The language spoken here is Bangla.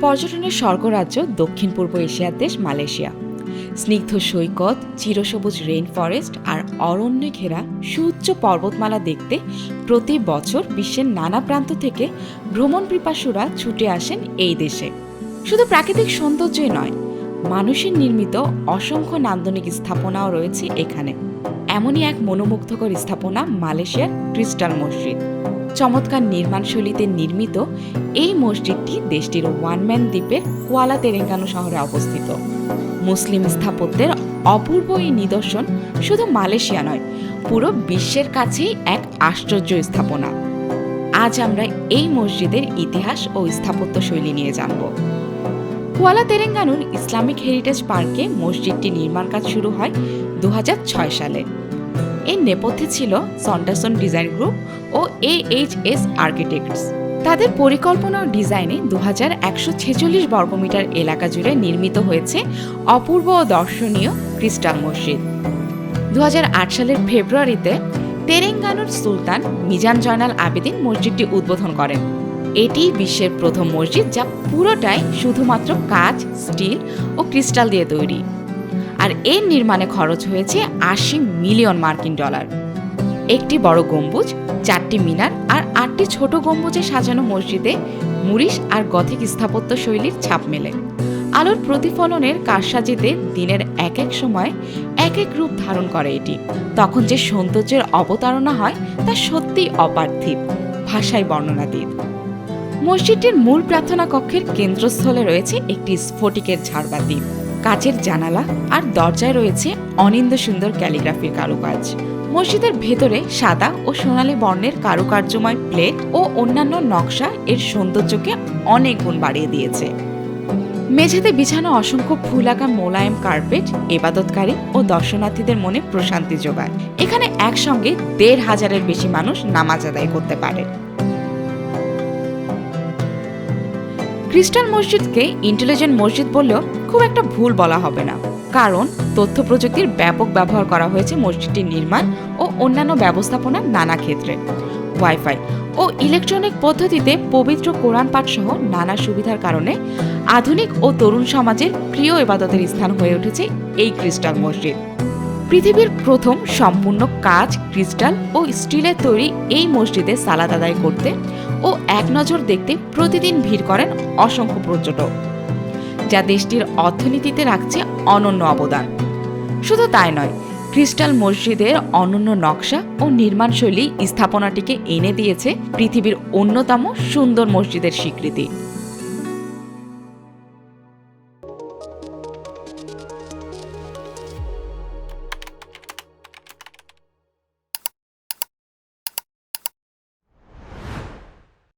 পর্যটনের স্বর্গরাজ্য দক্ষিণ পূর্ব এশিয়ার দেশ মালয়েশিয়া। স্নিগ্ধ সৈকত, চিরসবুজ রেইন ফরেস্ট আর অরণ্যে ঘেরা সুউচ্চ পর্বতমালা দেখতে প্রতি বছর বিশ্বের নানা প্রান্ত থেকে ভ্রমণ পিপাসুরা ছুটে আসেন এই দেশে। শুধু প্রাকৃতিক সৌন্দর্যই নয়, মানুষের নির্মিত অসংখ্য নান্দনিক স্থাপনাও রয়েছে এখানে। এমনই এক মনোমুগ্ধকর স্থাপনা মালয়েশিয়ার ক্রিস্টাল মসজিদ। চমৎকার নির্মাণশৈলীতে নির্মিত এই মসজিদটি দেশটির ওয়ানম্যান দ্বীপের কুয়ালা তেরেঙ্গানু শহরে অবস্থিত। মুসলিম স্থাপত্যের অপূর্ব এই নিদর্শন শুধু মালয়েশিয়া নয়, পুরো বিশ্বের কাছেই এক আশ্চর্য স্থাপনা। আজ আমরা এই মসজিদের ইতিহাস ও স্থাপত্য শৈলী নিয়ে জানব। কুয়ালা তেরেঙ্গানুর ইসলামিক হেরিটেজ পার্কে মসজিদটি নির্মাণ কাজ শুরু হয় দু হাজার ছয় সালে। এর নেপথ্যে ছিল সন্টাসন ডিজাইন গ্রুপ ও এ এইচ এস আর্কিটেক্টস। তাদের পরিকল্পনা ও ডিজাইনে দু হাজার একশো ছেচল্লিশ বর্গমিটার এলাকা জুড়ে নির্মিত হয়েছে অপূর্ব ও দর্শনীয় ক্রিস্টাল মসজিদ। দু হাজার আট সালের ফেব্রুয়ারিতে তেরেঙ্গানুর সুলতান মিজান জয়নাল আবেদিন মসজিদটি উদ্বোধন করেন। এটি বিশ্বের প্রথম মসজিদ যা পুরোটাই শুধুমাত্র কাঁচ, স্টিল ও ক্রিস্টাল দিয়ে তৈরি। আর এর নির্মাণে খরচ হয়েছে আশি মিলিয়ন মার্কিন ডলার। একটি বড় গম্বুজ, চারটি মিনার আর আটটি ছোট গম্বুজে সাজানো মসজিদে মুরিশ আর গথিক স্থাপত্য শৈলীর ছাপ মেলে। আলোর প্রতিফলনের কারসাজিতে দিনের এক এক সময় এক এক রূপ ধারণ করে এটি। তখন যে সৌন্দর্যের অবতারণা হয় তা সত্যিই অপার্থিব, ভাষায় বর্ণনাতীত। মসজিদটির মূল প্রার্থনা কক্ষের কেন্দ্রস্থলে রয়েছে একটি স্ফটিকের ঝাড়বাতি। কাচের জানালা আর দরজায় রয়েছে অনিন্দ সুন্দর ক্যালিগ্রাফির কারুকাজ। মসজিদের ভেতরে সাদা ও সোনালী বর্ণের কারুকার্যময় প্লেট ও অন্যান্য নকশা এর সৌন্দর্যকে অনেক গুণ বাড়িয়ে দিয়েছে। মেঝেতে বিছানো অসংখ্য ফুল আঁকা মোলায়েম কার্পেট, এবাদতকারী ও দর্শনার্থীদের মনে প্রশান্তি যোগায়। এখানে একসঙ্গে দেড় হাজারের বেশি মানুষ নামাজ আদায় করতে পারে। খ্রিস্টান মসজিদকে ইন্টেলিজেন্ট মসজিদ বললেও খুব একটা ভুল বলা হবে না। কারণ তথ্য প্রযুক্তির ব্যাপক ব্যবহার করা হয়েছে মসজিদটির নির্মাণ ও অন্যান্য ব্যবস্থাপনার নানা ক্ষেত্রে। ওয়াইফাই ও ইলেকট্রনিক পদ্ধতিতে পবিত্র কোরআন পাঠ সহ নানা সুবিধার কারণে আধুনিক ও তরুণ সমাজের প্রিয় ইবাদতের স্থান হয়ে উঠেছে এই ক্রিস্টাল মসজিদ। পৃথিবীর প্রথম সম্পূর্ণ কাজ ক্রিস্টাল ও স্টিলের তৈরি এই মসজিদে সালাদ আদায় করতে ও এক নজর দেখতে প্রতিদিন ভিড় করেন অসংখ্য পর্যটক, যা দেশটির অর্থনীতিতে রাখছে অনন্য অবদান। শুধু তাই নয়, ক্রিস্টাল মসজিদের অনন্য নকশা ও নির্মাণশৈলী স্থাপনাটিকে এনে দিয়েছে পৃথিবীর অন্যতম সুন্দর মসজিদের স্বীকৃতি।